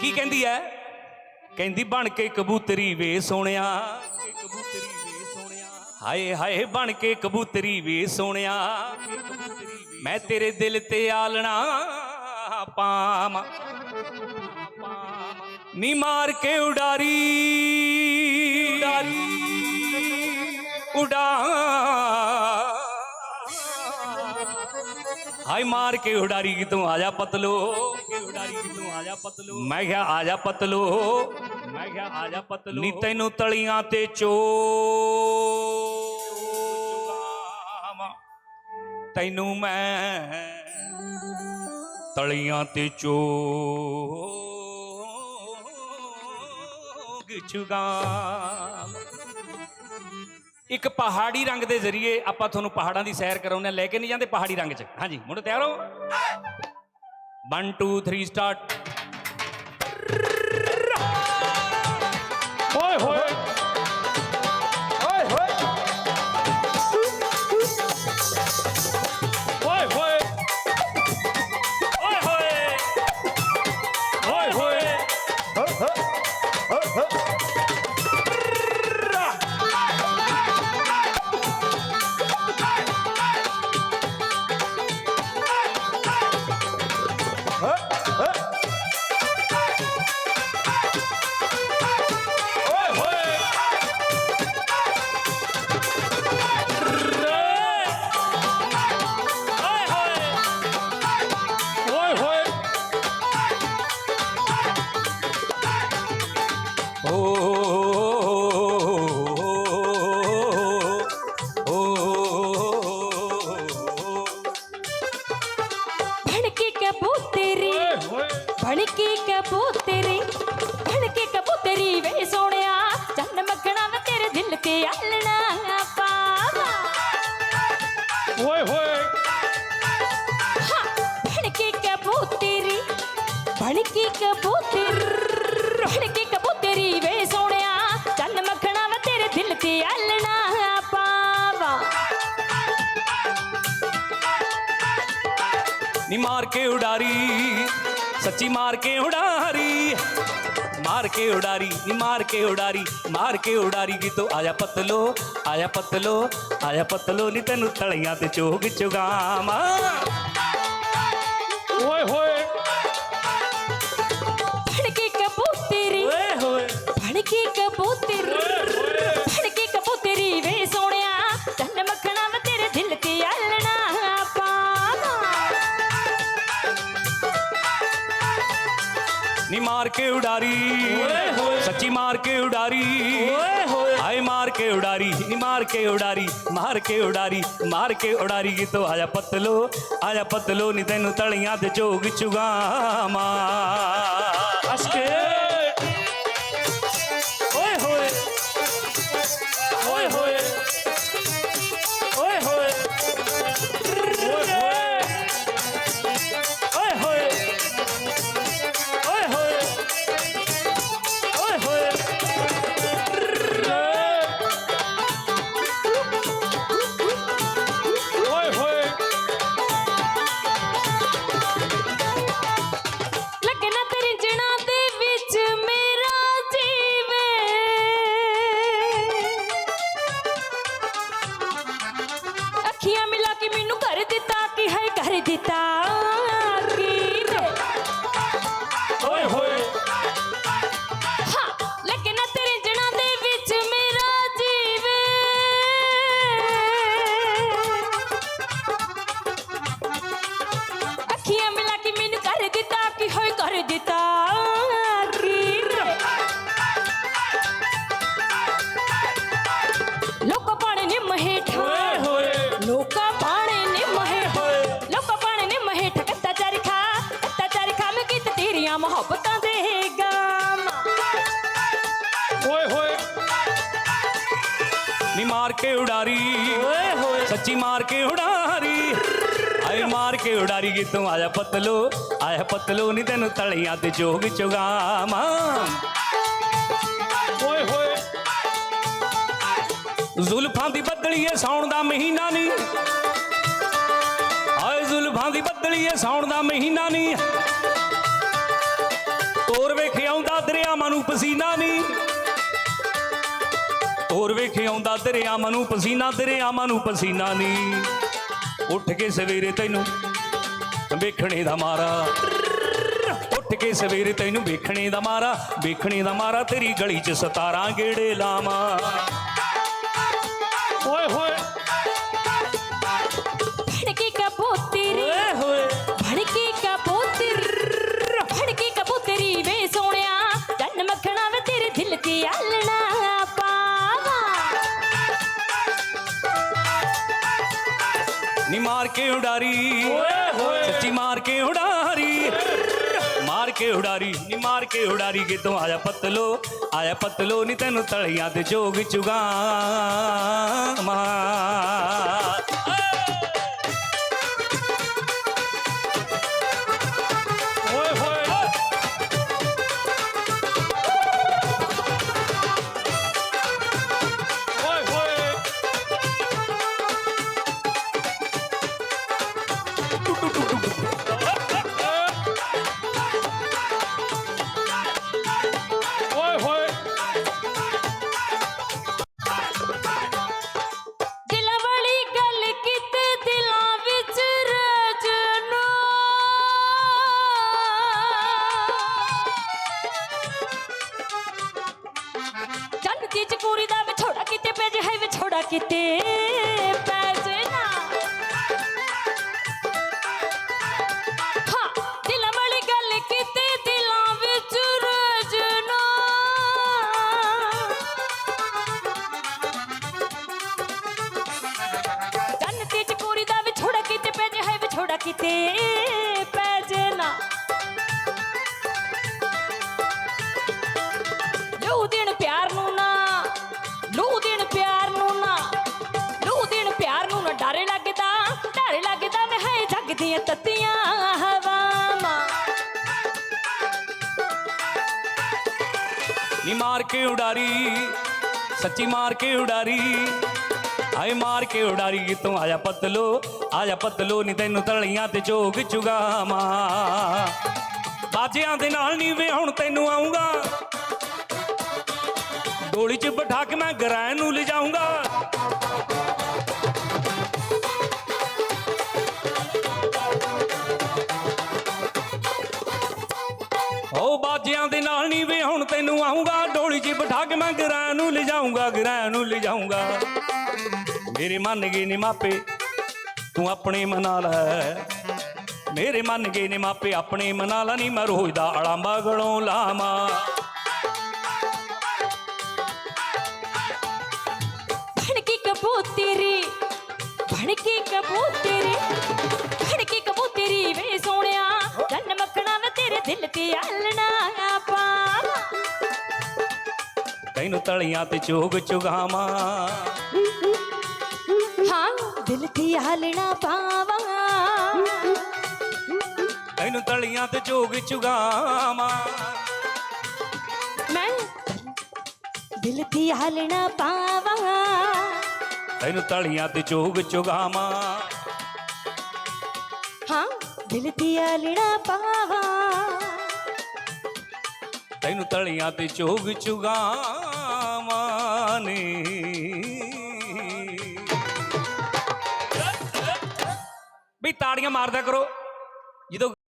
ਕੀ ਕਹਿੰਦੀ ਐ? ਕਹਿੰਦੀ, ਬਣ ਕੇ ਕਬੂਤਰੀ ਵੇ ਸੋਹਣਿਆ। ਕਬੂਤਰੀ ਵੇ ਸੋਹਣਿਆ ਹਾਏ ਹਾਏ, ਬਣ ਕੇ ਕਬੂਤਰੀ ਵੇ ਸੋਹਣਿਆ। ਕਬੂਤਰੀ ਮੈਂ ਤੇਰੇ ਦਿਲ ਤੇ ਆਲਣਾ ਪਾਵਾਂ। ਨੀ ਮਾਰ ਕੇ ਉਡਾਰੀ। ਉਡਾਰੀ ਉਡਾ। ਹਾਏ, ਮਾਰ ਕੇ ਉਡਾਰੀ ਕਿ ਤੂੰ ਆ ਜਾ ਪਤਲੋ। ਉਡਾਰੀ ਜਾ ਪਤਲੋ। ਮੈਂ ਕਿਹਾ ਆ ਜਾ ਪਤਲੋ। ਮੈਂ ਕਿਹਾ ਆ ਜਾ ਪਤਲੋ। ਨੀ ਤੈਨੂੰ ਤਲੀਆਂ ਤੇ ਚੋ ਤੈਨੂੰ ਮੈਂ ਤਲੀਆਂ ਤੇ ਚੋਗ ਚੁਗਾ। ਇੱਕ ਪਹਾੜੀ ਰੰਗ ਦੇ ਜ਼ਰੀਏ ਆਪਾਂ ਤੁਹਾਨੂੰ ਪਹਾੜਾਂ ਦੀ ਸੈਰ ਕਰਾਉਂਦੇ ਹਾਂ ਲੈ ਕੇ ਨਹੀਂ ਜਾਂਦੇ ਪਹਾੜੀ ਰੰਗ 'ਚ। ਹਾਂਜੀ ਮੁੰਡੇ ਤਿਆਰ ਹੋ। 1 2 3 ਸਟਾਰਟ 어이, 어이. ਭਣਕੀ ਕਬੂਤਰੀ ਭਣਕੀ ਕਬੂਤਰੀ ਵੇ ਸੋਹਣਿਆ। ਚੰਨ ਮੱਖਣਾ ਵੇ ਤੇਰੇ ਦਿਲ ਤੇ ਆਲਣਾ ਪਾਵਾ। ਓਏ ਹੋਏ। ਹਾਂ, ਭਣਕੀ ਕਬੂਤਰੀ ਭਣਕੀ ਕਬੂਤਰੀ ਭਣਕੀ ਕਬੂਤਰੀ ਵੇ ਸੋਹਣਿਆ। ਚੰਨ ਮੱਖਣਾ ਵੇ ਤੇਰੇ ਦਿਲ ਤੇ ਆਲਣਾ ਪਾਵਾ। ਨੀ ਮਾਰ ਕੇ ਉਡਾਰੀ ਸੱਚੀ ਮਾਰ ਕੇ ਉਡਾਰੀ मार के उड़ारी नी मार के उड़ारी मार के उड़ारी गी तो आया पतलो आया पतलो आया पतलो नी तेन थलियां ते चोग चुगामा ओए होए फड़के कबूतरी ओए होए फड़के कबूतरी ਕੇ ਉਡਾਰੀ ਓਏ ਹੋਏ ਸੱਚੀ ਮਾਰ ਕੇ ਉਡਾਰੀ ਓਏ ਹੋਏ ਹਾਏ ਮਾਰ के उड़ारी नी मार के उड़ारी मार के उड़ारी मार के उड़ारी की तो आजा पतलो आजा पतलो नी तेन तलियां दे जोग चुगा मां ਤੇਰੀਆਂ ਮੁਹੱਬਤਾਂ ਦੇ ਗਾਮ ਓਏ ਹੋਏ। ਨੀ ਮਾਰ ਕੇ ਉਡਾਰੀ। ਓਏ ਹੋਏ। ਸੱਚੀ ਮਾਰ ਕੇ ਉਡਾਰੀ। ਆਏ ਮਾਰ ਕੇ ਉਡਾਰੀ ਕੀ ਤੂੰ ਆਇਆ ਪਤਲੋ ਆਇਆ ਪਤਲੋ ਨੀ ਤੈਨੂੰ ਤਲੀਆਂ ਤੇ ਚੋਗ ਚੁਗਾਵਾਂ। ਓਏ ਹੋਏ। ਜ਼ੁਲਫਾਂ ਦੀ ਬੱਦਲੀਏ ਸੌਣ ਦਾ ਮਹੀਨਾ ਨਹੀਂ ਹਾਏ ਜ਼ੁਲਫਾਂ ਦੀ ਬੱਦਲੀਏ ਸੌਣ ਦਾ ਮਹੀਨਾ ਨਹੀਂ ਤੋਰ ਵੇਖੇ ਆਉਂਦਾ ਦਰਿਆਵਾਂ ਨੂੰ ਪਸੀਨਾ ਨਹੀਂ। ਤੋਰ ਵੇਖੇ ਆਉਂਦਾ ਦਰਿਆਵਾਂ ਨੂੰ ਪਸੀਨਾ, ਦਰਿਆਵਾਂ ਨੂੰ ਪਸੀਨਾ ਨਹੀਂ। ਉੱਠ ਕੇ ਸਵੇਰੇ ਤੈਨੂੰ ਵੇਖਣੇ ਦਾ ਮਾਰਾ। ਉੱਠ ਕੇ ਸਵੇਰੇ ਤੈਨੂੰ ਵੇਖਣੇ ਦਾ ਮਾਰਾ, ਵੇਖਣੇ ਦਾ ਮਾਰਾ, ਤੇਰੀ ਗਲੀ 'ਚ ਸਤਾਰਾਂ ਗੇੜੇ ਲਾਵਾਂ। ਨੀ ਮਾਰ ਕੇ ਉਡਾਰੀ। ਸੱਚੀ ਮਾਰ ਕੇ ਉਡਾਰੀ। ਮਾਰ ਕੇ ਉਡਾਰੀ, ਨੀ ਮਾਰ ਕੇ ਉਡਾਰੀ। ਕਿਤੋਂ ਆਇਆ ਪਤਲੋ ਆਇਆ ਪਤਲੋ, ਨੀ ਤੈਨੂੰ ਤਲੀਆਂ ਤੇ ਜੋਗ ਚੁਗਾ ਓਏ けて ਨੀ ਮਾਰ ਕੇ ਉਡਾਰੀ, ਸੱਚੀ ਮਾਰ ਕੇ ਉਡਾਰੀ। ਆਏ ਮਾਰ ਕੇ ਉਡਾਰੀ ਕਿਤੋਂ ਆਇਆ ਪਤਲੋ ਆਇਆ ਪਤਲੋ, ਨੀ ਤੈਨੂੰ ਤਲੀਆਂ ਤੇ ਜੋਗ ਚੁਗਾਵਾਂ। ਬਾਜਿਆਂ ਦੇ ਨਾਲ ਨਹੀਂ ਵੇ, ਹੁਣ ਤੈਨੂੰ ਆਉਂਗਾ। ਗੋਲੀ 'ਚ ਬਿਠਾ ਕੇ ਮੈਂ ਗਰਾਂ ਨੂੰ ਲਿਜਾਊਂਗਾ। ਨੂੰ ਲਿਜਾਊਂਗਾ ਗਰਾਂ ਨੂੰ ਲਿਜਾਊਂਗਾ। ਮੇਰੇ ਮੰਨ ਗਏ ਨੇ ਮਾਪੇ, ਤੂੰ ਆਪਣੇ ਮਨਾ ਲੈ ਮੇਰੇ ਮੰਨ ਗਏ ਨੇ ਮਾਪੇ, ਆਪਣੇ ਮਨਾ ਲਾ ਨਹੀਂ ਮੈਂ ਰੋਜ਼ ਦਾ ਅਲਾਂਬਾ ਗਲੋਂ ਲਾਵਾਂ। ਭੜਕੀ ਕਬੂਤਰੀ ਭੜਕੀ ਕਬੂਤਰੀ ਭੜਕੀ ਕਬੂਤਰੀ ਵੇ ਸੋਹਣਿਆ। ਜਨ ਮੱਖਣਾ ਵੇ ਤੇਰੇ ਦਿਲ ਤੇ ਆਲਣਾ। ਤੈਨੂੰ ਤਲੀਆਂ ਤੇ ਚੋਗ ਚੁਗਾਵਾਂ। ਹਾਂ ਦਿਲ ਤੇ ਆਲਣਾ ਪਾਵਾ। ਤੈਨੂੰ ਤਲੀਆਂ ਤੇ ਚੋਗ ਚੁਗਾਵਾਂ। ਮੈਂ ਦਿਲ ਤੇ ਆਲਣਾ ਪਾਵਾ। ਤੈਨੂੰ ਤਲੀਆਂ ਤੇ ਚੋਗ ਚੁਗਾਵਾਂ। ਹਾਂ ਦਿਲ ਤੇ ਆਲਣਾ ਪਾਵਾ। ਤੈਨੂੰ ਤਲੀਆਂ ਤੇ ਚੋਗ ਚੁਗਾਵਾਂ। ਨੇ ਵੀ ਤਾੜੀਆਂ ਮਾਰਦਾ ਕਰੋ। ਜਦੋਂ